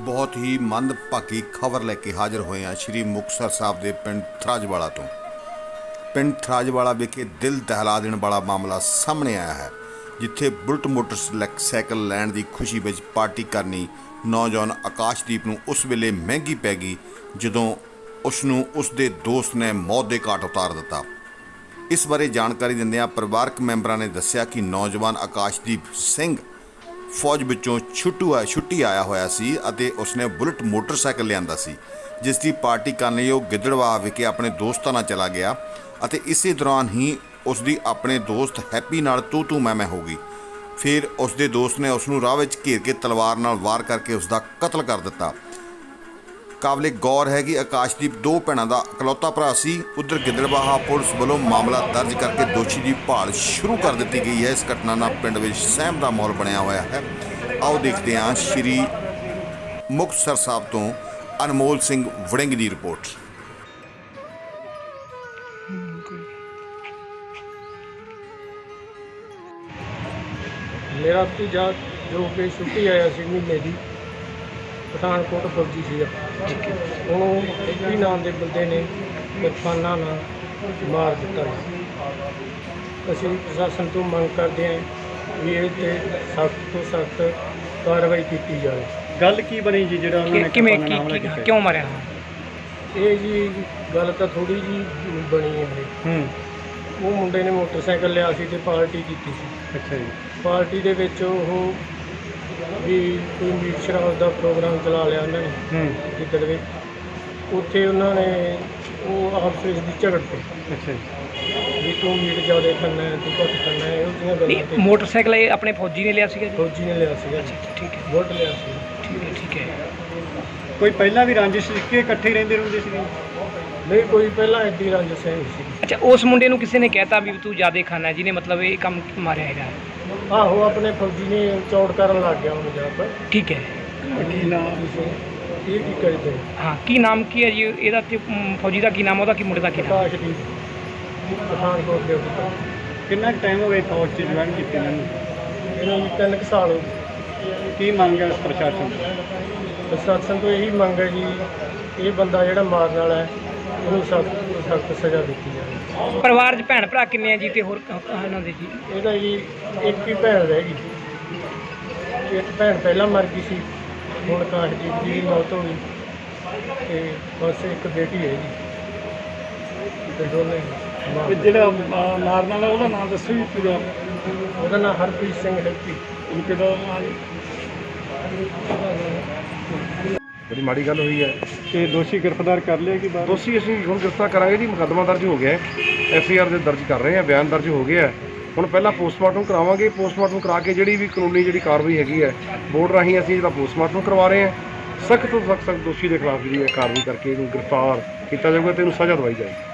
ਬਹੁਤ ਹੀ ਮੰਦਭਾਗੀ ਖਬਰ ਲੈ ਕੇ ਹਾਜ਼ਰ ਹੋਏ ਹਾਂ ਸ਼੍ਰੀ ਮੁਕਤਸਰ ਸਾਹਿਬ ਦੇ ਪਿੰਡ ਥਰਾਜਵਾਲਾ ਤੋਂ। ਪਿੰਡ ਥਰਾਜਵਾਲਾ ਵਿਖੇ ਦਿਲ ਦਹਿਲਾ ਦੇਣ ਵਾਲਾ ਮਾਮਲਾ ਸਾਹਮਣੇ ਆਇਆ ਹੈ, ਜਿੱਥੇ ਬੁਲਟ ਮੋਟਰਸਾਈਕਲ ਲੈਣ ਦੀ ਖੁਸ਼ੀ ਵਿੱਚ ਪਾਰਟੀ ਕਰਨੀ ਨੌਜਵਾਨ ਆਕਾਸ਼ਦੀਪ ਨੂੰ ਉਸ ਵੇਲੇ ਮਹਿੰਗੀ ਪੈ ਗਈ, ਜਦੋਂ ਉਸ ਨੂੰ ਉਸ ਦੇ ਦੋਸਤ ਨੇ ਮੌਤ ਦੇ ਘਾਟ ਉਤਾਰ ਦਿੱਤਾ। ਇਸ ਬਾਰੇ ਜਾਣਕਾਰੀ ਦਿੰਦਿਆਂ ਪਰਿਵਾਰਕ ਮੈਂਬਰਾਂ ਨੇ ਦੱਸਿਆ ਕਿ ਨੌਜਵਾਨ ਆਕਾਸ਼ਦੀਪ ਸਿੰਘ ਫੌਜ ਵਿੱਚੋਂ ਛੁੱਟੂ ਆ ਛੁੱਟੀ ਆਇਆ ਹੋਇਆ ਸੀ ਅਤੇ ਉਸਨੇ ਬੁਲਟ ਮੋਟਰਸਾਈਕਲ ਲਿਆਂਦਾ ਸੀ, ਜਿਸ ਦੀ ਪਾਰਟੀ ਕਰਨ ਲਈ ਉਹ ਗਿੱਦੜਵਾਹ ਵਿਖੇ ਆਪਣੇ ਦੋਸਤਾਂ ਨਾਲ ਚਲਾ ਗਿਆ ਅਤੇ ਇਸੇ ਦੌਰਾਨ ਹੀ ਉਸ ਦੀ ਆਪਣੇ ਦੋਸਤ ਹੈਪੀ ਨਾਲ ਤੂ ਤੂ ਮੈਂ ਮੈਂ ਹੋ ਗਈ। ਫਿਰ ਉਸ ਦੇ ਦੋਸਤ ਨੇ ਉਸ ਨੂੰ ਰਾਹ ਵਿੱਚ ਘੇਰ ਕੇ ਤਲਵਾਰ ਨਾਲ ਵਾਰ ਕਰਕੇ ਉਸ ਦਾ ਕਤਲ ਕਰ ਦਿੱਤਾ। ਕਾਬਲੇ ਗੌਰ ਹੈ ਕਿ ਆਕਾਸ਼ਦੀਪ ਦੋ ਭੈਣਾਂ ਦਾ ਇਕਲੌਤਾ ਭਰਾ ਸੀ। ਉਧਰ ਗਿੱਦੜਬਾਹਾ ਪੁਲਿਸ ਵੱਲੋਂ ਮਾਮਲਾ ਦਰਜ ਕਰਕੇ ਦੋਸ਼ੀ ਦੀ ਭਾਲ ਸ਼ੁਰੂ ਕਰ ਦਿੱਤੀ ਗਈ ਹੈ। ਇਸ ਘਟਨਾ ਨਾਲ ਪਿੰਡ ਵਿੱਚ ਸਹਿਮ ਦਾ ਮਾਹੌਲ ਬਣਿਆ ਹੋਇਆ ਹੈ। ਆਓ ਦੇਖਦੇ ਹਾਂ ਸ਼੍ਰੀ ਮੁਕਤਸਰ ਸਾਹਿਬ ਤੋਂ ਅਨਮੋਲ ਸਿੰਘ ਵੜਿੰਗ ਦੀ ਰਿਪੋਰਟ। ਮੇਰਾ ਭਤੀਜਾ ਜੋ ਕਿ ਛੁੱਟੀ ਆਇਆ ਸੀ ਮਹੀਨੇ ਦੀ ਪਠਾਨਕੋਟ ਫੌਜੀ ਸੀਗਾ ਉਹਨੂੰ ਐਪੀ ਨਾਮ ਦੇ ਬੰਦੇ ਨੇ ਕਿਰਪਾਨਾਂ ਨਾਲ ਮਾਰ ਦਿੱਤਾ ਜੀ। ਅਸੀਂ ਪ੍ਰਸ਼ਾਸਨ ਤੋਂ ਮੰਗ ਕਰਦੇ ਹਾਂ ਵੀ ਇਹ ਤੇ ਸਖਤ ਤੋਂ ਸਖਤ ਕਾਰਵਾਈ ਕੀਤੀ ਜਾਵੇ। ਗੱਲ ਕੀ ਬਣੀ ਜੀ ਜਿਹੜਾ ਉਹਨਾਂ ਨੇ ਕਿਵੇਂ ਕਿਰਪਾਨ ਨਾਲ ਹਮਲਾ ਕੀ- ਕੀ- ਕੀਤਾ? ਕਿਉਂ ਮਾਰਿਆ? ਇਹ ਜੀ ਗੱਲ ਤਾਂ ਥੋੜੀ ਜੀ ਬਣੀ ਹੈ ਇਹ। ਹੂੰ। ਉਹ ਮੁੰਡੇ ਨੇ ਮੋਟਰਸਾਈਕਲ ਲਿਆ ਸੀ ਤੇ ਪਾਰਟੀ ਕੀਤੀ ਸੀ। ਅੱਛਾ ਜੀ। ਪਾਰਟੀ ਦੇ ਵਿੱਚ ਉਹ ਵੀ ਕੋਈ ਮੀਟ ਸ਼ਰਾਬ ਦਾ ਪ੍ਰੋਗਰਾਮ ਚਲਾ ਲਿਆ ਉਹਨਾਂ ਨੇ। ਹੂੰ। ਵਿੱਚ ਉੱਥੇ ਉਹਨਾਂ ਨੇ ਉਹ ਆਪਸ ਵਿੱਚ ਦੀ ਝਗੜ ਪਈ ਅੱਛਾ ਜੀ। ਵੀ ਤੂੰ ਮੀਟ ਜ਼ਿਆਦਾ ਖਾਣਾ ਹੈ ਤੂੰ ਘੱਟ ਖਾਣਾ ਹੈ ਇਹੋ ਜਿਹੀਆਂ ਗੱਲਾਂ ਨਹੀਂ ਤੇ ਮੋਟਰਸਾਈਕਲ ਇਹ ਆਪਣੇ ਫੌਜੀ ਨੇ ਲਿਆ ਸੀਗਾ ਜੀ? ਫੌਜੀ ਨੇ ਲਿਆ ਸੀਗਾ ਅੱਛਾ ਅੱਛਾ, ਠੀਕ ਹੈ। ਬੁਲਟ ਲਿਆ ਸੀ। ਠੀਕ ਹੈ ਠੀਕ ਹੈ। ਕੋਈ ਪਹਿਲਾਂ ਵੀ ਰੰਜਿਸ਼ ਸੀ ਕਿ ਇਕੱਠੇ ਹੀ ਰਹਿੰਦੇ ਰਹਿੰਦੇ ਸੀਗੇ? ਨਹੀਂ ਕੋਈ ਪਹਿਲਾਂ ਐਡੀ ਰੰਜਿਸ਼ ਹੈ ਨਹੀਂ ਸੀ। ਅੱਛਾ ਉਸ ਮੁੰਡੇ ਨੂੰ ਕਿਸੇ ਨੇ ਕਹਿਤਾ ਵੀ ਤੂੰ ਜ਼ਿਆਦਾ ਖਾਣਾ ਜਿਹਨੇ ਮਤਲਬ ਇਹ ਕੰਮ ਮਾਰਿਆ ਹੈਗਾ। ਆਹੋ ਆਪਣੇ ਫੌਜੀ ਨੇ ਚੌੜ ਕਰਨ ਲੱਗ ਗਿਆ ਉਹਨੂੰ ਜਾ ਪਰ ਠੀਕ ਹੈ ਕੀ ਨਾਮ ਇਹ ਕੀ ਕਰਦੇ ਹਾਂ ਕੀ ਨਾਮ ਕੀ ਹੈ ਜੀ? ਇਹਦਾ ਤੇ ਅਮ, ਫੌਜੀ ਦਾ ਕੀ ਨਾਮ ਉਹਦਾ ਕੀ ਮੁੰਡੇ ਦਾ ਕੀ ਨਾਮ? ਦੀ। ਪਠਾਨਕੋਟ ਦੇ ਉੱਤੇ। ਕਿੰਨਾ ਟਾਈਮ ਹੋ ਗਿਆ ਫੌਜ 'ਚ ਜੁਆਇਨ ਕੀਤੇ ਇਹਨਾਂ ਨੂੰ? ਇਹਨਾਂ ਨੂੰ ਤਿੰਨ ਕੁ ਸਾਲ ਹੋ ਗਏ। ਕੀ ਮੰਗ ਹੈ ਪ੍ਰਸ਼ਾਸਨ ਤੋਂ? ਪ੍ਰਸ਼ਾਸਨ ਤੋਂ ਇਹੀ ਮੰਗ ਹੈ ਜੀ ਇਹ ਬੰਦਾ ਜਿਹੜਾ ਮਾਰਨ ਵਾਲਾ ਹੈ ਉਹਨੂੰ ਸਖਤ ਸਖਤ ਸਜ਼ਾ ਦਿੱਤੀ ਜਾਵੇ। ਪਰਿਵਾਰ 'ਚ ਭੈਣ ਭਰਾ ਕਿੰਨੇ ਆ ਜੀ ਤੇ ਹੋਰ ਕ- ਦੇ ਜੀ? ਇਹਦਾ ਜੀ ਇੱਕ ਹੀ ਭੈਣ ਰਹਿ ਗਈ। ਇੱਕ ਭੈਣ ਪਹਿਲਾਂ ਮਰ ਗਈ ਸੀ ਹੁਣ ਕਾਸ਼ਦੀਪ ਦੀ ਵੀ ਮੌਤ ਹੋ ਗਈ ਤੇ ਬਸ ਇੱਕ ਬੇਟੀ ਹੈ ਜੀ ਤੇ ਦੋਨੇ ਮਾਂ- ਤੇ ਜਿਹੜਾ ਅਹ, ਮਾਰਨ ਵਾਲਾ ਉਹਦਾ ਨਾਮ ਦੱਸੋ ਜੀ ਪੂਰਾ। ਉਹਦਾ ਨਾਮ ਹਰਪ੍ਰੀਤ ਸਿੰਘ ਹੈਪੀ ਉਹ ਕਿਹਦਾ ਬੜੀ ਮਾੜੀ ਗੱਲ ਹੋਈ ਹੈ। ਤੇ ਦੋਸ਼ੀ ਗ੍ਰਿਫਤਾਰ ਕਰ ਲਿਆ ਕਿ ਬਾਅਦ ਦੋਸ਼ੀ ਅਸੀਂ ਹੁਣ ਗ੍ਰਿਫਤਾਰ ਕਰਾਂਗੇ ਜੀ ਮੁਕੱਦਮਾ ਦਰਜ ਹੋ ਗਿਆ ਹੈ। ਐਫ ਆਈ ਆਰ ਦੇ ਦਰਜ ਕਰ ਰਹੇ ਹਾਂ ਬਿਆਨ ਦਰਜ ਹੋ ਗਿਆ ਹੈ। ਹੁਣ ਪਹਿਲਾਂ ਪੋਸਟਮਾਰਟਮ ਕਰਾਵਾਂਗੇ ਪੋਸਟਮਾਰਟਮ ਕਰਾ ਕੇ ਜਿਹੜੀ ਵੀ ਕਾਨੂੰਨੀ ਜਿਹੜੀ ਕਾਰਵਾਈ ਹੈਗੀ ਹੈ ਬੋਰਡ ਰਾਹੀਂ ਅਸੀਂ ਜਿਹੜਾ ਪੋਸਟਮਾਰਟਮ ਕਰਵਾ ਰਹੇ ਹਾਂ ਸਖਤ ਤੋਂ ਸਖਤ ਦੋਸ਼ੀ ਦੇ ਖਿਲਾਫ ਜਿਹੜੀ ਹੈ ਕਾਰਵਾਈ ਕਰਕੇ ਇਹਨੂੰ ਗ੍ਰਿਫਤਾਰ ਕੀਤਾ ਜਾਊਗਾ ਤੇ ਇਹਨੂੰ ਸਜ਼ਾ ਦਵਾਈ ਜਾਏਗੀ